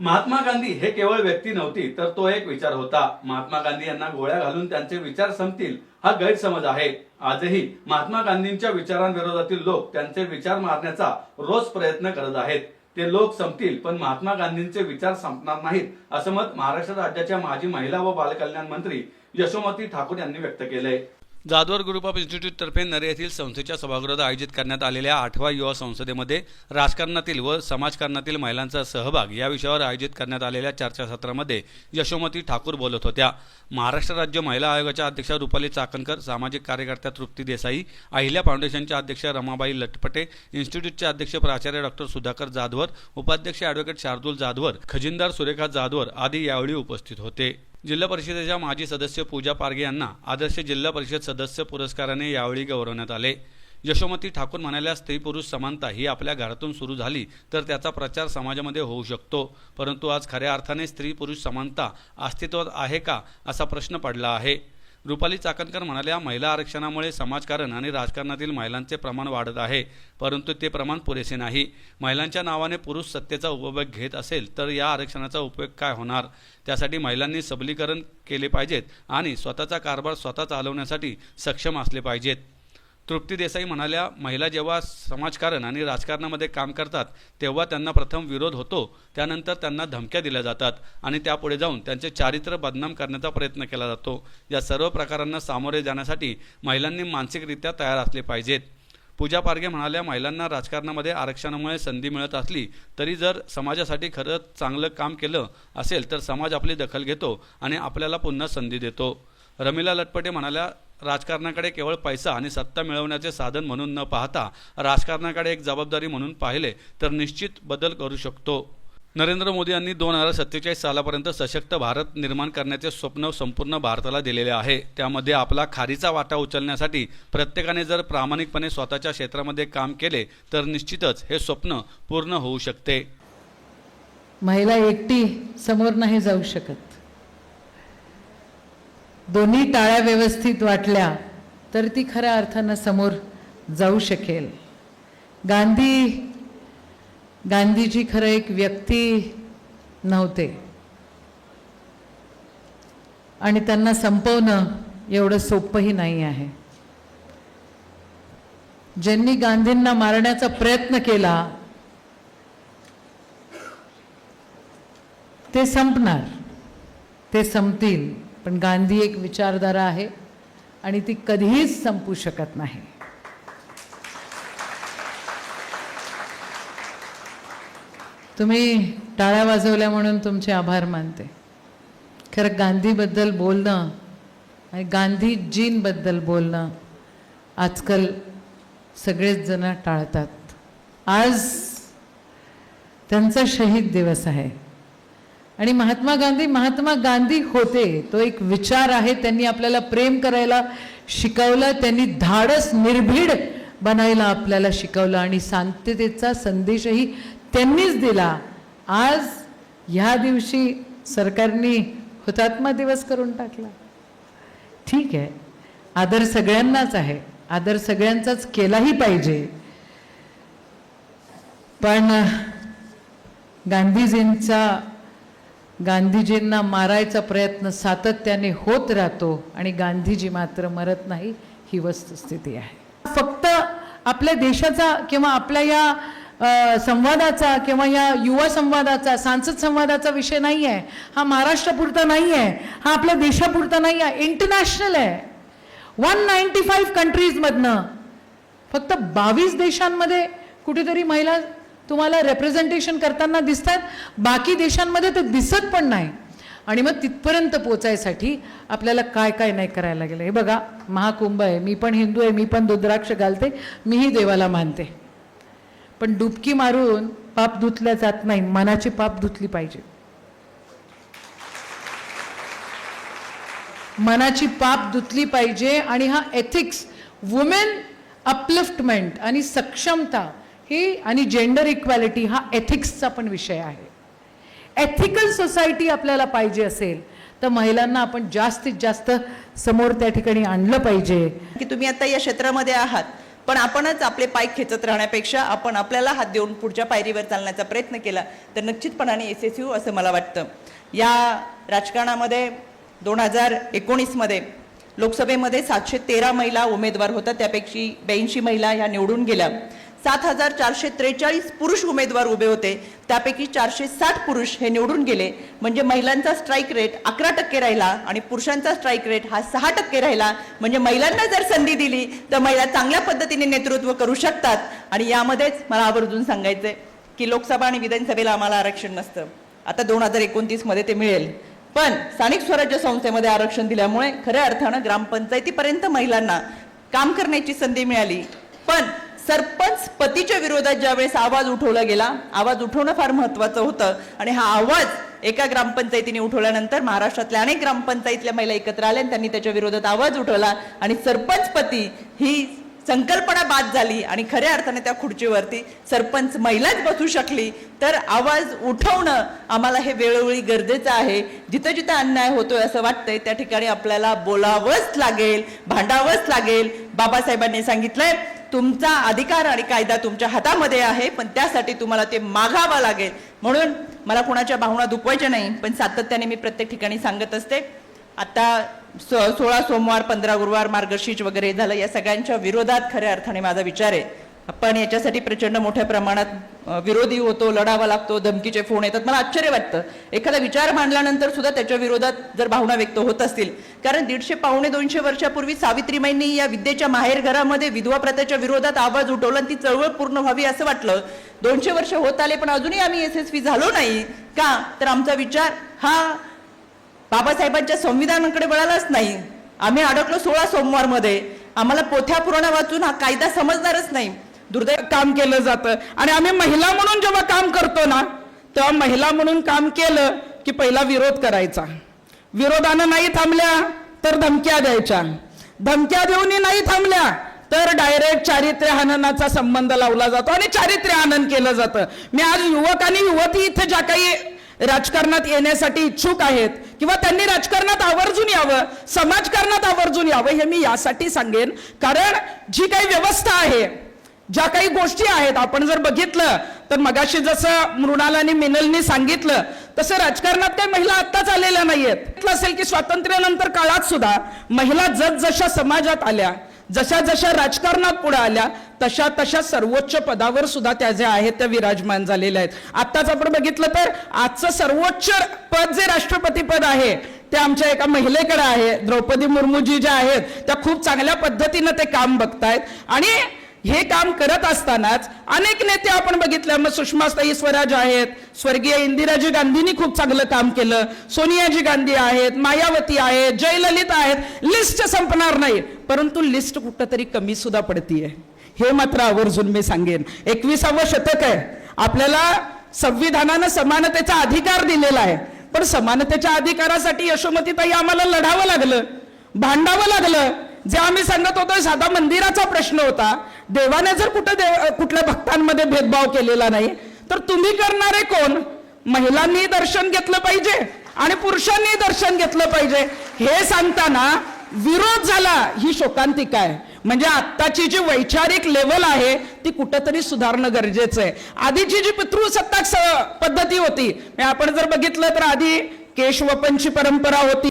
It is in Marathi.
महात्मा गांधी हे केवळ व्यक्ती नव्हती तर तो एक विचार होता. महात्मा गांधी यांना गोळ्या घालून त्यांचे विचार संपतील हा गैरसमज आहे. आजही महात्मा गांधींच्या विचारांविरोधातील लोक त्यांचे विचार मारण्याचा रोज प्रयत्न करत आहेत. ते लोक संपतील पण महात्मा गांधींचे विचार संपणार नाहीत असं मत महाराष्ट्र राज्याच्या माजी महिला व बालकल्याण मंत्री यशोमती ठाकूर यांनी व्यक्त केलंय. जाधवर ग्रुप ऑफ इन्स्टिट्यूटतर्फे नरे येथील संस्थेच्या सभागृहात आयोजित करण्यात आलेल्या आठव्या युवा संसदेमध्ये राजकारणातील व समाजकारणातील महिलांचा सहभाग या विषयावर आयोजित करण्यात आलेल्या चर्चासत्रामध्ये यशोमती ठाकूर बोलत होत्या. महाराष्ट्र राज्य महिला आयोगाच्या अध्यक्षा रुपाली चाकणकर सामाजिक कार्यकर्त्या तृप्ती देसाई अहिल्या फाउंडेशनच्या अध्यक्ष रमाबाई लटपटे इन्स्टिट्यूटचे अध्यक्ष प्राचार्य डॉक्टर सुधाकर जाधवर उपाध्यक्ष ॲडव्होकेट शार्दूल जाधवर खजिनदार सुरेखा जाधवर आदी यावेळी उपस्थित होते. जिल्हा परिषदेच्या माजी सदस्य पूजा पारगे यांना आदर्श जिल्हा परिषद सदस्य पुरस्काराने यावेळी गौरवण्यात आले. यशोमती ठाकूर म्हणाल्या स्त्री पुरुष समानता ही आपल्या घरातून सुरू झाली तर त्याचा प्रचार समाजामध्ये होऊ शकतो. परंतु आज खऱ्या अर्थाने स्त्री पुरुष समानता अस्तित्वात आहे का असा प्रश्न पडला आहे. रुपाली चाकणकर म्हणाल्या महिला आरक्षणामुळे समाजकारण आणि राजकारणातील महिलांचे प्रमाण वाढत आहे परंतु ते प्रमाण पुरेसे नाही. महिलांच्या नावाने पुरुष सत्तेचा उपभोग घेत असेल तर या आरक्षणाचा उपयोग काय होणार? त्यासाठी महिलांनी सबलीकरण केले पाहिजेत आणि स्वतःचा कारभार स्वतः चालवण्यासाठी सक्षम असले पाहिजेत. तृप्ती देसाई म्हणाल्या महिला जेव्हा समाजकारण आणि राजकारणामध्ये काम करतात तेव्हा त्यांना प्रथम विरोध होतो त्यानंतर त्यांना धमक्या दिल्या जातात आणि त्यापुढे जाऊन त्यांचे चारित्र्य बदनाम करण्याचा प्रयत्न केला जातो. या सर्व प्रकारांना सामोरे जाण्यासाठी महिलांनी मानसिकरित्या तयार असले पाहिजेत. पूजा पारगे म्हणाल्या महिलांना राजकारणामध्ये आरक्षणामुळे संधी मिळत असली तरी जर समाजासाठी खरंच चांगलं काम केलं असेल तर समाज आपली दखल घेतो आणि आपल्याला पुन्हा संधी देतो. रमिला लटपटे म्हणाल्या राजकारणाकडे केवळ पैसा आणि सत्ता मिळवण्याचे साधन म्हणून न पाहता राजकारणाकडे एक जबाबदारी म्हणून पाहिले तर निश्चित बदल करू शकतो. नरेंद्र मोदी यांनी दोन हजार सत्तेचाळीस सालापर्यंत सशक्त भारत निर्माण करण्याचे स्वप्न संपूर्ण भारताला दिलेले आहे. त्यामध्ये आपला खारीचा वाटा उचलण्यासाठी प्रत्येकाने जर प्रामाणिकपणे स्वतःच्या क्षेत्रामध्ये काम केले तर निश्चितच हे स्वप्न पूर्ण होऊ शकते. महिला एकटी समोर नाही जाऊ शकत. दोन्ही टाळ्या व्यवस्थित वाटल्या तर ती खऱ्या अर्थानं समोर जाऊ शकेल. गांधी गांधीजी खरं एक व्यक्ती नव्हते. आणि त्यांना संपवणं एवढं सोपंही नाही आहे. ज्यांनी गांधींना मारण्याचा प्रयत्न केला ते संपणार ते संपतील. पण गांधी एक विचारधारा आहे आणि ती कधीच संपू शकत नाही. तुम्ही टाळ्या वाजवल्या म्हणून तुमचे आभार मानते. खरं गांधीबद्दल बोलणं आणि गांधीजींबद्दल बोलणं आजकाल सगळेच जण टाळतात. आज त्यांचा शहीद दिवस आहे. आणि महात्मा गांधी महात्मा गांधी होते. तो एक विचार आहे त्यांनी आपल्याला प्रेम करायला शिकवलं त्यांनी धाडस निर्भीड बनायला आपल्याला शिकवलं आणि शांततेचा संदेशही त्यांनीच दिला. आज ह्या दिवशी सरकारने हुतात्मा दिवस करून टाकला. ठीक आहे. आदर सगळ्यांनाच आहे. आदर सगळ्यांचाच केलाही पाहिजे. पण गांधीजींचा गांधीजींना मारायचा प्रयत्न सातत्याने होत राहतो आणि गांधीजी मात्र मरत नाही ही वस्तुस्थिती आहे. फक्त आपल्या देशाचा किंवा आपल्या या संवादाचा किंवा या युवा संवादाचा सांसद संवादाचा विषय नाही आहे. हा महाराष्ट्रापुरता नाही आहे. हा आपल्या देशापुरता नाही आहे. इंटरनॅशनल आहे. वन नाईन्टी फाईव्ह कंट्रीजमधनं फक्त बावीस देशांमध्ये कुठेतरी महिला तुम्हाला रेप्रेझेंटेशन करताना दिसतात. बाकी देशांमध्ये ते दिसत पण नाही. आणि मग तिथपर्यंत पोचायसाठी आपल्याला काय काय नाही करायला लागेल. हे बघा महाकुंभ आहे. मी पण हिंदू आहे मी पण दुद्राक्ष घालते मीही देवाला मानते. पण डुबकी मारून पाप धुतल्या जात नाही. मनाची पाप धुतली पाहिजे. मनाची पाप धुतली पाहिजे. आणि हा एथिक्स वुमेन अपलिफ्टमेंट आणि सक्षमता ही आणि जेंडर इक्वॅलिटी हा एथिक्सचा पण विषय आहे. एथिकल सोसायटी आपल्याला पाहिजे असेल तर महिलांना आपण जास्तीत जास्त समोर त्या ठिकाणी आणलं पाहिजे. की तुम्ही आता या क्षेत्रामध्ये आहात पण आपणच आपले पाय खेचत राहण्यापेक्षा आपण आपल्याला हात देऊन पुढच्या पायरीवर चालण्याचा प्रयत्न केला तर निश्चितपणाने एस एस यू असं मला वाटतं. या राजकारणामध्ये दोन हजार एकोणीसमध्ये लोकसभेमध्ये सातशे तेरा महिला उमेदवार होत्या त्यापैकी ब्याऐंशी महिला ह्या निवडून गेल्या. सात हजार चारशे त्रेचाळीस पुरुष उमेदवार उभे होते. त्यापैकी चारशे साठ पुरुष हे निवडून गेले. म्हणजे महिलांचा स्ट्राईक रेट अकरा टक्के राहिला आणि पुरुषांचा स्ट्राईक रेट हा सहा टक्के राहिला. म्हणजे महिलांना जर संधी दिली तर महिला चांगल्या पद्धतीने नेतृत्व करू शकतात. आणि यामध्येच मला आवर्जून सांगायचंय की लोकसभा आणि विधानसभेला आम्हाला आरक्षण नसतं. आता दोन हजार एकोणतीसमध्ये ते मिळेल. पण स्थानिक स्वराज्य संस्थेमध्ये आरक्षण दिल्यामुळे खऱ्या अर्थानं ग्रामपंचायतीपर्यंत महिलांना काम करण्याची संधी मिळाली. पण सरपंच पतीच्या विरोधात ज्यावेळेस आवाज उठवला गेला आवाज उठवणं फार महत्वाचं होतं. आणि हा आवाज एका ग्रामपंचायतीने उठवल्यानंतर महाराष्ट्रातल्या अनेक ग्रामपंचायतल्या महिला एकत्र आल्या आणि त्यांनी त्याच्या विरोधात आवाज उठवला. आणि सरपंच पती ही संकल्पना बाद झाली आणि खऱ्या अर्थाने त्या खुर्चीवरती सरपंच महिलाच बसू शकली. तर आवाज उठवणं आम्हाला हे वेळोवेळी गरजेचं आहे. जिथं जिथं अन्याय होतोय असं वाटतंय त्या ठिकाणी आपल्याला बोलावंच लागेल भांडावंच लागेल. बाबासाहेबांनी सांगितलंय तुमचा अधिकार आणि कायदा तुमच्या हातामध्ये आहे पण त्यासाठी तुम्हाला ते मागावं लागेल. म्हणून मला कुणाच्या भावना दुखवायच्या नाही पण सातत्याने मी प्रत्येक ठिकाणी सांगत असते. आता सो सोळा सोमवार पंधरा गुरुवार मार्गशीर्ष वगैरे झालं या सगळ्यांच्या विरोधात खऱ्या अर्थाने माझा विचार आहे. पण याच्यासाठी प्रचंड मोठ्या प्रमाणात विरोधी होतो लढावा लागतो धमकीचे फोन येतात. मला आश्चर्य वाटतं. एखादा विचार मांडल्यानंतर सुद्धा त्याच्या विरोधात जर भावना व्यक्त होत असतील. कारण दीडशे पावणे दोनशे वर्षापूर्वी सावित्रीबाईंनी या विद्येच्या माहेर घरामध्ये विधवा प्रथेच्या विरोधात आवाज उठवला आणि ती चळवळ पूर्ण व्हावी असं वाटलं. दोनशे वर्ष होत आले पण अजूनही आम्ही यशस्वी झालो नाही. का? तर आमचा विचार हा बाबासाहेबांच्या संविधानाकडे वळालाच नाही. आम्ही अडकलो सोळा सोमवारमध्ये. आम्हाला पोथ्या पुराणा वाचून हा कायदा समजणारच नाही. दुर्दैव काम केलं जातं. आणि आम्ही महिला म्हणून जेव्हा काम करतो ना तेव्हा महिला म्हणून काम केलं की पहिला विरोध करायचा. विरोधानं नाही थांबल्या तर धमक्या द्यायच्या. धमक्या देऊनही नाही थांबल्या तर डायरेक्ट चारित्र्य हननाचा संबंध लावला जातो आणि चारित्र्य हनन केलं जातं. मी आज युवक आणि युवती इथे ज्या काही राजकारणात येण्यासाठी इच्छुक आहेत किंवा त्यांनी राजकारणात आवर्जून यावं समाजकारणात आवर्जून यावं हे मी यासाठी सांगेन. कारण जी काही व्यवस्था आहे ज्या काही गोष्टी आहेत आपण जर बघितलं तर मगाशी जसं मृणाल आणि मिनलनी सांगितलं तसं राजकारणात काही महिला आत्ताच आलेल्या नाहीयेत. असेल की स्वातंत्र्यानंतर काळात सुद्धा महिला जस जशा समाजात आल्या जशा जशा राजकारणात पुढे आल्या तशा तशा सर्वोच्च पदावर सुद्धा त्या ज्या आहेत त्या विराजमान झालेल्या आहेत. आत्ताच आपण बघितलं तर आजचं सर्वोच्च पद जे राष्ट्रपती पद आहे ते आमच्या एका महिलेकडे आहे द्रौपदी मुर्मूजी ज्या आहेत त्या खूप चांगल्या पद्धतीनं ते काम बघतायत. आणि हे काम करत असतानाच अनेक नेते आपण बघितल्या मग सुषमाताई स्वराज आहेत स्वर्गीय इंदिराजी गांधींनी खूप चांगलं काम केलं. सोनियाजी गांधी आहेत मायावती आहेत जयललिता आहेत. लिस्ट संपणार नाही. परंतु लिस्ट कुठंतरी कमी सुद्धा पडतीये. हे मात्र आवर्जून मी सांगेन. एकविसावं शतक आहे. आपल्याला संविधानानं समानतेचा अधिकार दिलेला आहे. पण समानतेच्या अधिकारासाठी यशोमतीताई आम्हाला लढावं लागलं. भांडावं लागलं. जे आम्ही सांगत होतो साधा मंदिराचा प्रश्न होता. देवाने जर कुठं देव कुठल्या भक्तांमध्ये भेदभाव केलेला नाही तर तुम्ही करणारे कोण? महिलांनी दर्शन घेतलं पाहिजे आणि पुरुषांनी दर्शन घेतलं पाहिजे. हे सांगताना विरोध झाला ही शोकांतिका आहे. म्हणजे आत्ताची जी वैचारिक लेवल आहे ती कुठंतरी सुधारणं गरजेचं आहे. आधीची जी पितृसत्ताक पद्धती होती आपण जर बघितलं तर आधी केशवपनची परंपरा होती.